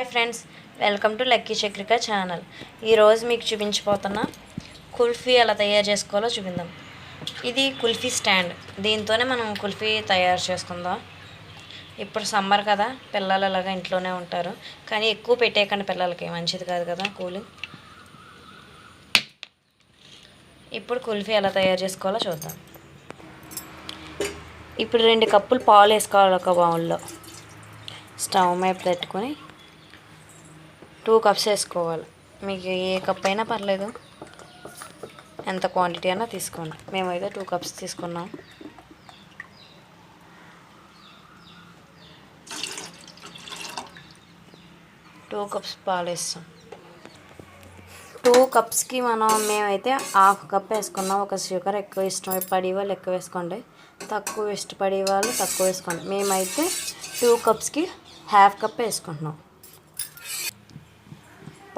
Hi friends welcome to Lucky Chakrika channel. ఈరోజు మీకు చూపించిపోతున్న కుల్ఫీ ఎలా తయారు చేసుకోవాలో చూపిందాం. ఇది కుల్ఫీ స్టాండ్. దీంతోనే మనం కుల్ఫీ తయారు చేసుకుందాం. ఇప్పుడు సమ్మర్ కదా పిల్లలు అలాగా ఇంట్లోనే ఉంటారు. కానీ ఎక్కువ పెట్టేయకండి పిల్లలకి మంచిది కాదు కదా కూలింగ్ ఇప్పుడు కుల్ఫీ ఎలా తయారు చేసుకోవాలో చూద్దాం. ఇప్పుడు రెండు కప్పులు పాలు వేసుకోవాలి ఒక బౌల్లో. స్టవ్ మీద పెట్టుకొని టూ కప్స్ వేసుకోవాలి. మీకు ఏ కప్ అయినా పర్లేదు. ఎంత క్వాంటిటీ అయినా తీసుకోండి. మేమైతే టూ కప్స్ తీసుకున్నాం. టూ కప్స్ పాలు వేస్తాం. టూ కప్స్కి మనం మేమైతే హాఫ్ కప్ వేసుకున్నాం. ఒక షుగర్ ఎక్కువ ఇష్టం. పడే వాళ్ళు ఎక్కువ వేసుకోండి. తక్కువ ఇష్టపడే వాళ్ళు తక్కువ వేసుకోండి. మేమైతే టూ కప్స్కి హాఫ్ కప్ వేసుకుంటున్నాం.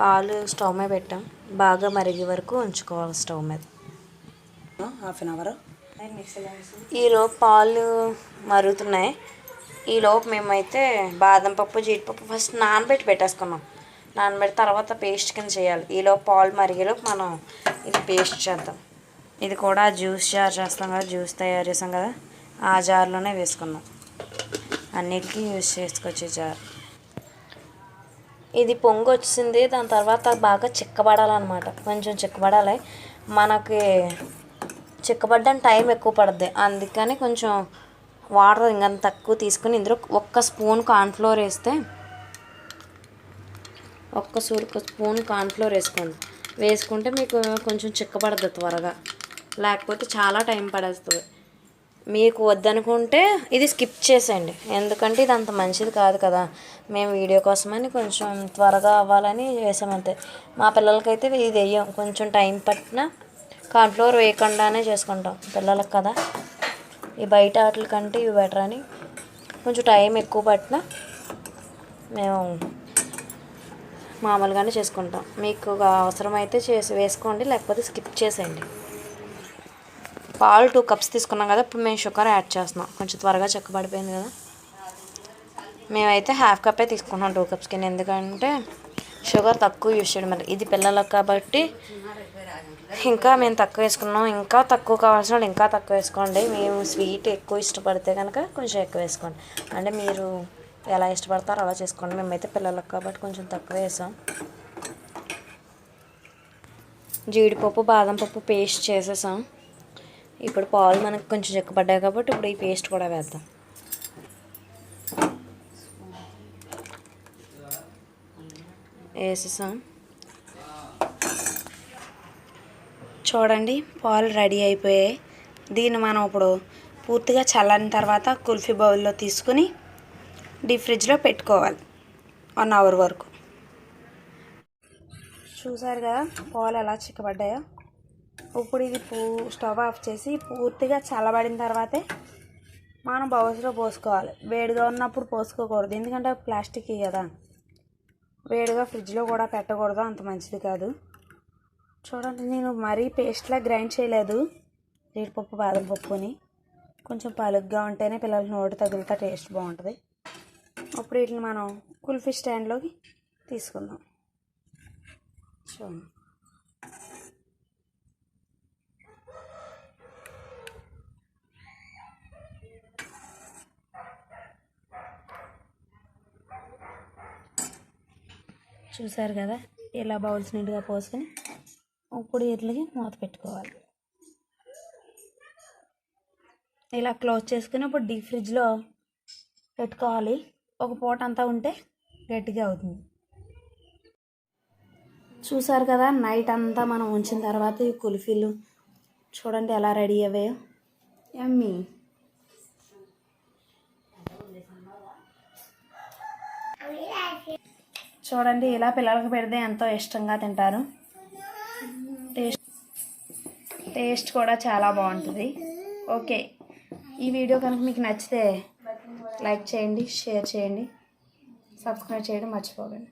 పాలు స్టవ్ మీద పెట్టాం. బాగా మరిగే వరకు ఉంచుకోవాలి స్టవ్ మీద. Half an hour. ఈలోపు పాలు మరుగుతున్నాయి. ఈలోపు మేమైతే బాదం పప్పు జీడిపప్పు ఫస్ట్ నానబెట్టి పెట్టేసుకున్నాం. నానబెట్టి తర్వాత పేస్ట్ కింద చేయాలి. ఈలోపు పాలు మరిగేలోపు మనం ఇది పేస్ట్ చేద్దాం. ఇది కూడా జ్యూస్ జార్ చేస్తాం కదా జ్యూస్ తయారు చేస్తాం కదా ఆ జార్లోనే వేసుకున్నాం అన్నిటికీ యూజ్ చేసుకోవచ్చు ఈ జార్. ఇది పొంగు వచ్చింది దాని తర్వాత బాగా చిక్కబడాలన్నమాట. కొంచెం చిక్కబడాలి. మనకి చిక్కబడ్డానికి టైం ఎక్కువ పడుద్ది. అందుకని కొంచెం వాటర్ ఇంకంత తక్కువ తీసుకుని ఇందులో ఒక్క స్పూన్ కార్న్ఫ్లోర్ వేస్తే ఒక్క సూర్క స్పూన్ కార్న్ఫ్లోర్ వేసుకోండి. వేసుకుంటే మీకు కొంచెం చిక్కబడద్దు త్వరగా. లేకపోతే చాలా టైం పడేస్తుంది. మీకు వద్దనుకుంటే ఇది స్కిప్ చేసేయండి. ఎందుకంటే ఇది అంత మంచిది కాదు కదా. మేము వీడియో కోసమని కొంచెం త్వరగా అవ్వాలని చేసామంతే మా పిల్లలకైతే ఇది వేయం కొంచెం టైం పట్టిన కాన్ఫ్లోర్ వేయకుండానే చేసుకుంటాం పిల్లలకు కదా. ఈ బయట వాటి కంటే ఇవి బెటర్ అని కొంచెం టైం ఎక్కువ పట్టిన మేము మామూలుగానే చేసుకుంటాం. మీకు అవసరమైతే చేసి వేసుకోండి లేకపోతే స్కిప్ చేసేయండి. పాలు టూ కప్స్ తీసుకున్నాం కదా ఇప్పుడు మేము షుగర్ యాడ్ చేస్తున్నాం. కొంచెం త్వరగా చెక్కబడిపోయింది కదా. మేమైతే హాఫ్ కప్పే తీసుకున్నాం టూ కప్స్కి. ఎందుకంటే షుగర్ తక్కువ యూస్ చేయడం మరి ఇది పిల్లలకు కాబట్టి ఇంకా మేము తక్కువ వేసుకున్నాం. ఇంకా తక్కువ కావాల్సిన వాళ్ళు ఇంకా తక్కువ వేసుకోండి. మేము స్వీట్ ఎక్కువ ఇష్టపడితే కనుక కొంచెం ఎక్కువ వేసుకోండి. అంటే మీరు ఎలా ఇష్టపడతారో అలా చేసుకోండి. మేమైతే పిల్లలకు కాబట్టి కొంచెం తక్కువ వేసాం. జీడిపప్పు బాదం పప్పు పేస్ట్ చేసేసాం. ఇప్పుడు పాలు మనకు కొంచెం చిక్కబడ్డాయి కాబట్టి ఇప్పుడు ఈ పేస్ట్ కూడా వేద్దాం. వేసేసాం. చూడండి పాలు రెడీ అయిపోయాయి. దీన్ని మనం ఇప్పుడు పూర్తిగా చల్లని తర్వాత కుల్ఫీ బౌల్లో తీసుకుని డీప్ ఫ్రిడ్జ్లో పెట్టుకోవాలి. వన్ అవర్ వరకు. చూసారు కదా పాలు ఎలా చిక్కబడ్డాయో? ఇప్పుడు ఇది పూ స్టవ్ ఆఫ్ చేసి పూర్తిగా చల్లబడిన తర్వాతే మనం బౌల్స్లో పోసుకోవాలి. వేడిగా ఉన్నప్పుడు పోసుకోకూడదు. ఎందుకంటే ప్లాస్టిక్ కదా. వేడిగా ఫ్రిడ్జ్లో కూడా పెట్టకూడదు. అంత మంచిది కాదు. చూడండి నేను మరీ పేస్ట్లా గ్రైండ్ చేయలేదు. జీడిపప్పు బాదం పప్పుని. కొంచెం పలుగ్గా ఉంటేనే పిల్లల నోటి తగులుతా టేస్ట్ బాగుంటుంది. అప్పుడు వీటిని మనం కుల్ఫీ స్టాండ్లోకి తీసుకుందాం. చూడండి. చూసారు కదా? ఇలా బౌల్స్ నీట్గా పోసుకొని ఇప్పుడు వీటికి మూత పెట్టుకోవాలి. ఇలా క్లోజ్ చేసుకుని ఇప్పుడు డీప్ ఫ్రిడ్జ్లో పెట్టుకోవాలి. ఒక పూట అంతా ఉంటే గట్టిగా అవుతుంది. చూసారు కదా? నైట్ అంతా మనం ఉంచిన తర్వాత ఈ కుల్ఫీలు చూడండి ఎలా రెడీ అయ్యాయో. ఎమ్మీ. చూడండి ఇలా పిల్లలకు పెడితే ఎంతో ఇష్టంగా తింటారు. టేస్ట్ టేస్ట్ కూడా చాలా బాగుంటుంది. ఓకే ఈ వీడియో కనుక మీకు నచ్చితే లైక్ చేయండి షేర్ చేయండి. సబ్స్క్రైబ్ చేయడం మర్చిపోకండి.